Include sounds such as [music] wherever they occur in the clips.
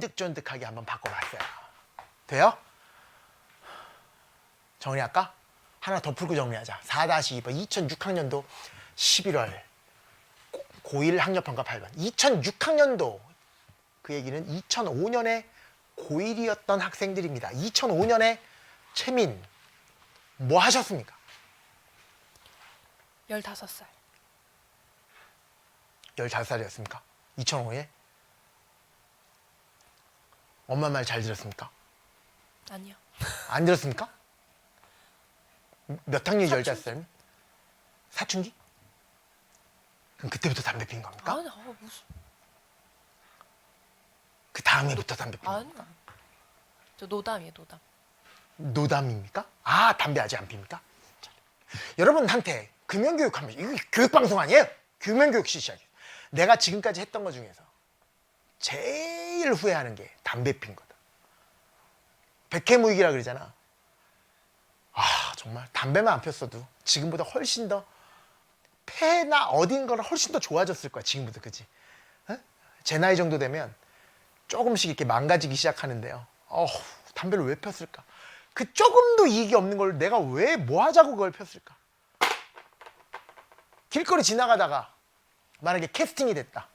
쫀득쫀득하게 한번 바꿔봤어요. 돼요? 정리할까? 하나 더 풀고 정리하자. 4-2번 2006학년도 11월 고1 학력평가 8번 2006학년도 그 얘기는 2005년에 고1이었던 학생들입니다. 2005년에 최민 뭐 하셨습니까? 15살. 15살이었습니까? 2005에? 엄마 말 잘 들었습니까? 아니요. 안 들었습니까? 몇 학년이 15살? 사춘기? 그럼 그때부터 담배 핀 겁니까? 아니, 아, 무슨. 그 다음에부터 담배 핀 겁니까? 아니. 저 노담이에요, 노담. 노담입니까? 아 담배 아직 안 핍니까? 자, 여러분한테 금연교육하면 이거 교육방송 아니에요? 금연교육 시작이에요. 내가 지금까지 했던 것 중에서 제일 후회하는 게 담배 핀 거다. 백해무익이라 그러잖아. 아 정말 담배만 안 폈어도 지금보다 훨씬 더 폐나 어딘가가 훨씬 더 좋아졌을 거야 지금부터 그지? 어? 제 나이 정도 되면 조금씩 이렇게 망가지기 시작하는데요. 어후, 담배를 왜 폈을까? 그 조금도 이익이 없는 걸 내가 왜 뭐 하자고 그걸 폈을까? 길거리 지나가다가 만약에 캐스팅이 됐다.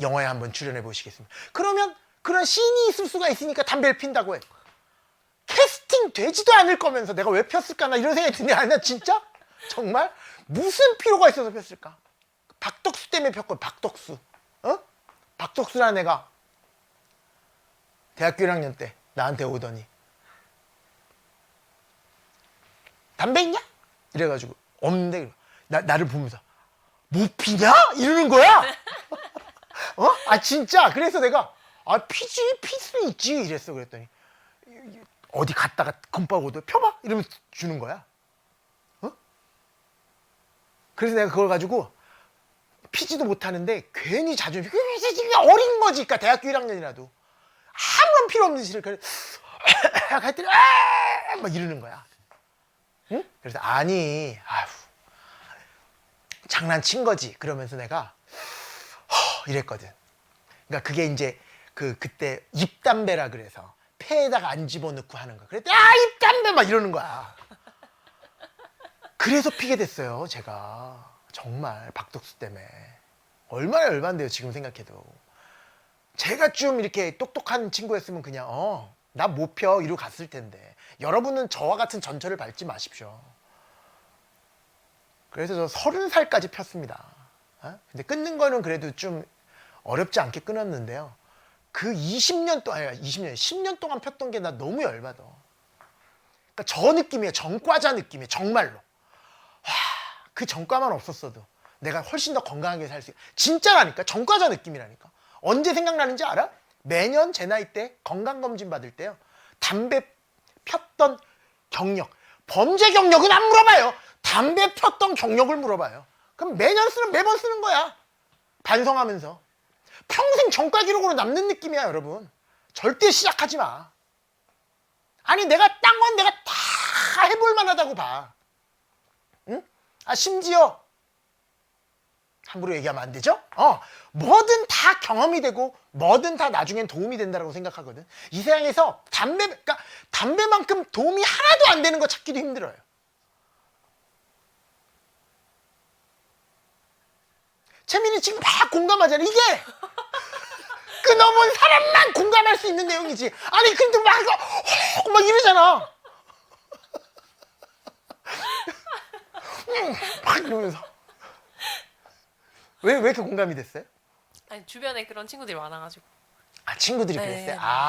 영화에 한번 출연해 보시겠습니다. 그러면 그런 씬이 있을 수가 있으니까 담배를 핀다고 해. 캐스팅 되지도 않을 거면서 내가 왜 폈을까? 나 이런 생각이 드네. 아니, 나 진짜? 정말? 무슨 필요가 있어서 폈을까? 박덕수 때문에 폈거든, 박덕수. 어? 박덕수라는 애가 대학교 1학년 때 나한테 오더니 담배 있냐? 이래가지고 없는데 나, 나를 보면서 못 피냐? 이러는 거야. 어? 아 진짜. 그래서 내가 아 피지 필수 있지 이랬어. 그랬더니 어디 갔다가 금방 오더 펴봐 이러면서 주는 거야. 어? 그래서 내가 그걸 가지고 피지도 못하는데 괜히 자존심 어린 거지. 그러니까 대학교 1학년이라도 아무런 필요 없는 짓을 [laughs] 그래 갔더니 아! 막 이러는 거야. 응? 그래서 아니, 아휴, 장난친 거지. 그러면서 내가 허, 이랬거든. 그러니까 그게 이제 그 그때 입담배라 그래서 폐에다가 안 집어넣고 하는 거야. 그랬더니 아 입담배 막 이러는 거야. 그래서 피게 됐어요, 제가 정말 박덕수 때문에 얼마나 열받는데요, 지금 생각해도. 제가 좀 이렇게 똑똑한 친구였으면 그냥 어 나 못 펴 이러고 갔을 텐데 여러분은 저와 같은 전철을 밟지 마십시오. 그래서 저 서른 살까지 폈습니다. 어? 근데 끊는 거는 그래도 좀 어렵지 않게 끊었는데요. 그 20년 동안, 아니 20년, 10년 동안 폈던 게 나 너무 열받아. 그러니까 저 느낌이에요. 전과자 느낌이에요. 정말로. 와, 그 전과만 없었어도 내가 훨씬 더 건강하게 살 수있 진짜라니까. 전과자 느낌이라니까. 언제 생각나는지 알아? 매년 제 나이 때 건강검진 받을 때요. 담배 폈던 경력. 범죄 경력은 안 물어봐요. 담배 폈던 경력을 물어봐요. 그럼 매년 쓰는, 매번 쓰는 거야. 반성하면서. 평생 전과 기록으로 남는 느낌이야, 여러분. 절대 시작하지 마. 아니, 내가 딴 건 내가 다 해볼 만하다고 봐. 응? 아, 심지어 함부로 얘기하면 안 되죠? 어, 뭐든 다 경험이 되고 뭐든 다 나중엔 도움이 된다고 생각하거든. 이 세상에서 담배, 그러니까 담배만큼 도움이 하나도 안 되는 거 찾기도 힘들어요. 채민이 지금 막 공감하잖아. 이게 끊어본 사람만 공감할 수 있는 내용이지. 아니 근데 막, 이거 헉, 막 이러잖아. 음, 막 이러면서. 왜, 왜 이렇게 공감이 됐어요? 아니, 주변에 그런 친구들이 많아가지고. 아, 친구들이 네, 그랬어요? 네. 아.